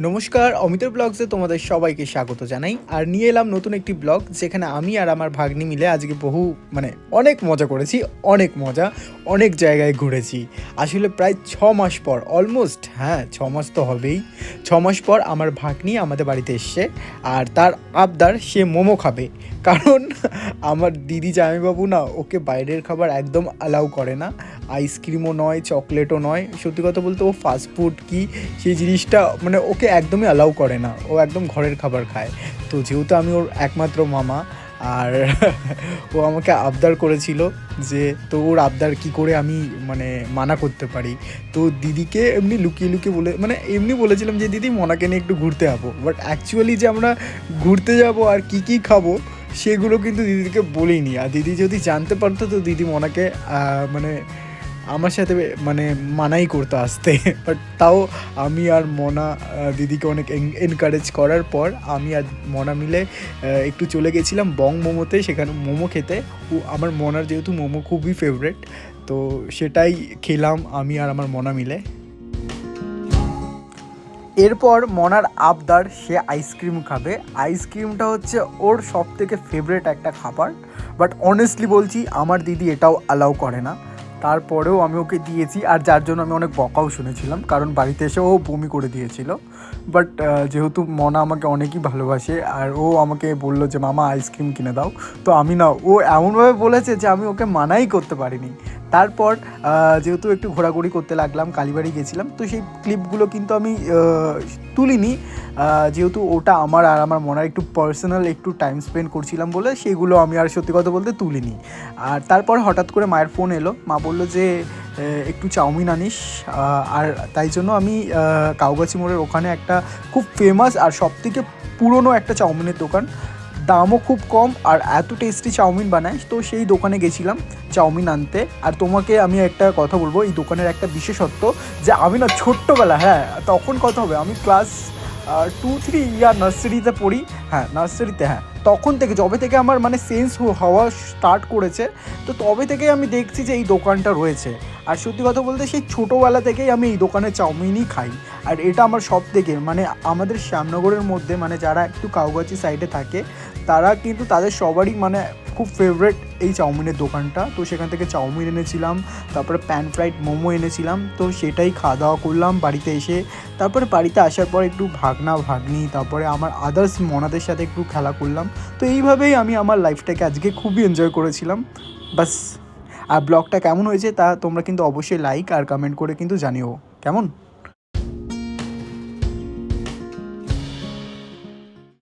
নমস্কার, অমিতের ব্লগসে তোমাদের সবাইকে স্বাগত জানাই। আর নিয়ে এলাম নতুন একটি ব্লগ, যেখানে আমি আর আমার ভাগ্নি মিলে আজকে বহু মানে অনেক মজা করেছি, অনেক মজা, অনেক জায়গায় ঘুরেছি। আসলে প্রায় ছ মাস পর অলমোস্ট হ্যাঁ ছ মাস তো হবেই। ছ মাস পর আমার ভাগ্নি আমাদের বাড়িতে এসছে, আর তার আবদার সে মোমো খাবে। কারণ আমার দিদি জামাইবাবু না, ওকে বাইরের খাবার একদম অ্যালাউ করে না। আইসক্রিমও নয় চকলেটও নয়। সত্যি কথা বলতে ও ফাস্টফুড কি, সেই জিনিসটা মানে ওকে একদমই অ্যালাউ করে না। ও একদম ঘরের খাবার খায়। তো যেহেতু আমি ওর একমাত্র মামা, আর ও আমাকে আবদার করেছিল যে, তো ওর আবদার কি করে আমি মানে মানা করতে পারি? তো দিদিকে এমনি লুকিয়ে লুকিয়ে বলে মানে এমনি বলেছিলাম যে, দিদি, মনাকে নিয়ে একটু ঘুরতে যাব বাট অ্যাকচুয়ালি যে আমরা ঘুরতে যাব আর কি কি খাব, সেগুলো কিন্তু দিদিকে বলিনি। আর দিদি যদি জানতে পারতো, তো দিদি মনাকে মানে আমার সাথে মানে মানাই করতো আসতে। বাট তাও আমি আর মনা দিদিকে অনেক এনকারেজ করার পর আমি আর মনা মিলে একটু চলে গেছিলাম বং মোমোতে। সেখানে মোমো খেতে। আমার মনার যেহেতু মোমো খুবই ফেভারেট তো সেটাই খেলাম আমি আর আমার মনা মিলে। এরপর মনার আবদার, সে আইসক্রিম খাবে। আইসক্রিমটা হচ্ছে ওর সব থেকে ফেভারেট একটা খাবার। বাট অনেস্টলি বলছি, আমার দিদি এটাও অ্যালাউ করে না। তারপরেও আমি ওকে দিয়েছি আর যার জন্য আমি অনেক বকাও শুনেছিলাম, কারণ বাড়িতে এসে ও বমি করে দিয়েছিল। বাট যেহেতু মনা আমাকে অনেকই ভালোবাসে আর ও আমাকে বলল যে, মামা আইসক্রিম কিনে দাও। তো আমি না, ও এমনভাবে বলেছে যে, আমি ওকে মানাই করতে পারিনি। তারপর যেহেতু একটু ঘোরাঘুরি করতে লাগলাম, কালীবাড়ি গেছিলাম, তো সেই ক্লিপগুলো কিন্তু আমি তুলিনি। যেহেতু ওটা আমার আর আমার মনে একটু পার্সোনাল একটু টাইম স্পেন্ড করছিলাম বলে সেগুলো আমি আর সত্যি কথা বলতে তুলিনি। আর তারপর হঠাৎ করে মায়ের ফোন এলো। মা বলল যে একটু চাউমিন আনিস। আর তাই জন্য আমি কাউগাছি মোড়ের ওখানে একটা খুব ফেমাস আর সবথেকে পুরনো একটা চাউমিনের দোকান দামও খুব কম আর এত টেস্টি চাউমিন বানায়। তো সেই দোকানে গেছিলাম চাউমিন আনতে। আর তোমাকে আমি একটা কথা বলব, এই দোকানের একটা বিশেষত্ব যে আমি না ছোট্টবেলা হ্যাঁ তখন কথা হবে, আমি ক্লাস টু থ্রি ইয়ার নার্সারিতে পড়ি। হ্যাঁ নার্সারিতে হ্যাঁ। তখন থেকে, যবে থেকে আমার মানে সেন্স হওয়া স্টার্ট করেছে, তো তবে থেকেই আমি দেখছি যে এই দোকানটা রয়েছে। আর সত্যি কথা বলতে, সেই ছোটোবেলা থেকেই আমি এই দোকানে চাউমিনই খাই। আর এটা আমার সব থেকে মানে আমাদের শ্যামনগরের মধ্যে মানে যারা একটু কাউগাছি সাইডে থাকে তারা কিন্তু তাদের সবারই মানে খুব ফেভারেট এই চাউমিনের দোকানটা। তো সেখান থেকে চাউমিন এনেছিলাম, তারপরে প্যান ফ্রাইড মোমো এনেছিলাম, তো সেটাই খাওয়া দাওয়া করলাম বাড়িতে এসে। তারপরে বাড়িতে আসার পর একটু ভাগনা ভাগ্নি, তারপরে আমার আদার্স মনাদের সাথে একটু খেলা করলাম। তো এইভাবেই আমি আমার লাইফটাকে আজকে খুবই এনজয় করেছিলাম। বাস আর ব্লগটা কেমন হয়েছে তা তোমরা কিন্তু অবশ্যই লাইক আর কমেন্ট করে কিন্তু জানিও। কেমন?